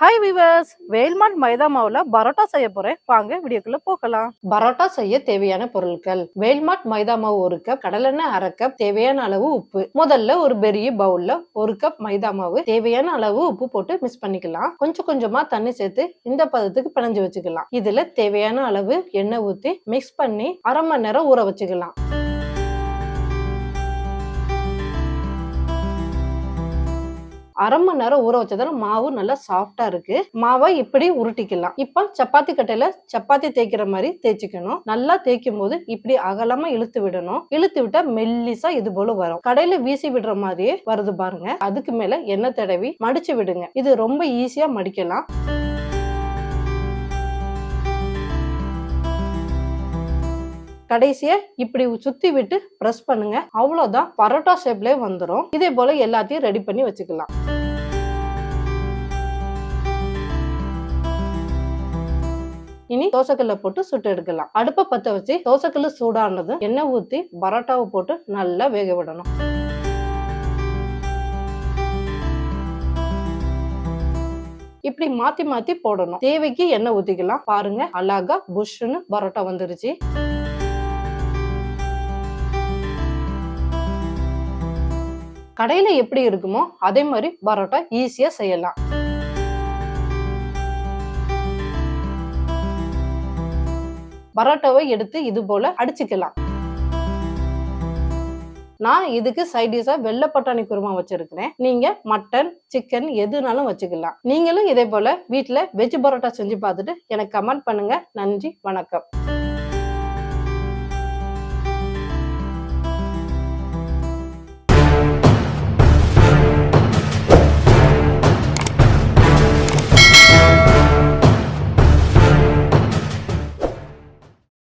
Hi viewers வேல்மாட் மைதா மாவுல பரோட்டா செய்ய போறேன். வாங்க வீடியோக்குள்ள போகலாம். பரோட்டா செய்ய தேவையான பொருட்கள். வேல்மாட் மைதா மாவு ஒரு கப் கடலெண்ணெய் அரை கப் தேவையான அளவு உப்பு. முதல்ல ஒரு பெரிய பவுல்ல ஒரு கப் மைதா மாவு தேவையான அளவு உப்பு போட்டு மிக்ஸ் பண்ணிக்கலாம். கொஞ்சம் கொஞ்சமா தண்ணி சேர்த்து இந்த பதத்துக்கு பிணைஞ்சு வச்சுக்கலாம். இதுல தேவையான அளவு எண்ணெய் ஊத்தி மிக்ஸ் பண்ணி அரை மணி நேரம் ஊற வச்சுக்கலாம். அரை மணி நேரம் ஊற வச்சதால மாவு நல்லா சாஃப்டா இருக்கு. மாவை இப்படி உருட்டிக்கலாம். இப்போ சப்பாத்தி கட்டையில சப்பாத்தி தேய்க்கிற மாதிரி தேய்ச்சிக்கணும். நல்லா தேய்க்கும் போது இப்படி அகலமா இழுத்து விடணும். இழுத்து விட்டா மெல்லிசா இது போல வரும். கடையில வீசி விடுற மாதிரியே வருது பாருங்க. அதுக்கு மேல எண்ணெய் தடவி மடிச்சு விடுங்க. இது ரொம்ப ஈஸியா மடிக்கலாம். கடைசியை இப்படி சுத்தி விட்டு பிரஸ் பண்ணுங்க. அவ்வளவுதான் பரோட்டா ஷேப்லயே வந்துடும் இதே போல எல்லாத்தையும் ரெடி பண்ணி வச்சுக்கலாம். இனி தோசைக்கல்ல போட்டு சுட்டு எடுக்கலாம். அடுப்பை பத்த வச்சு தோசைக்கல்லு சூடானது எண்ணெய் ஊத்தி பரோட்டாவை போட்டு நல்லா வேக விடணும். இப்படி மாத்தி மாத்தி போடணும். தேவைக்கு எண்ணெய் ஊத்திக்கலாம். பாருங்க அழகா புஷ்னு பரோட்டா வந்துருச்சு. கடையில் எப்படி இருக்குமோ அதே மாதிரி பரோட்டா ஈஸியாக செய்யலாம். பரோட்டாவை எடுத்து இது போல அடிச்சுக்கலாம். நான் இதுக்கு சைடிஷா வெள்ளை பட்டாணி குருமா வச்சிருக்கிறேன். நீங்க மட்டன் சிக்கன் எதுனாலும் வச்சுக்கலாம். நீங்களும் இதே போல வீட்டுல வெஜ் பரோட்டா செஞ்சு பார்த்துட்டு எனக்கு கமெண்ட் பண்ணுங்க. நன்றி வணக்கம்.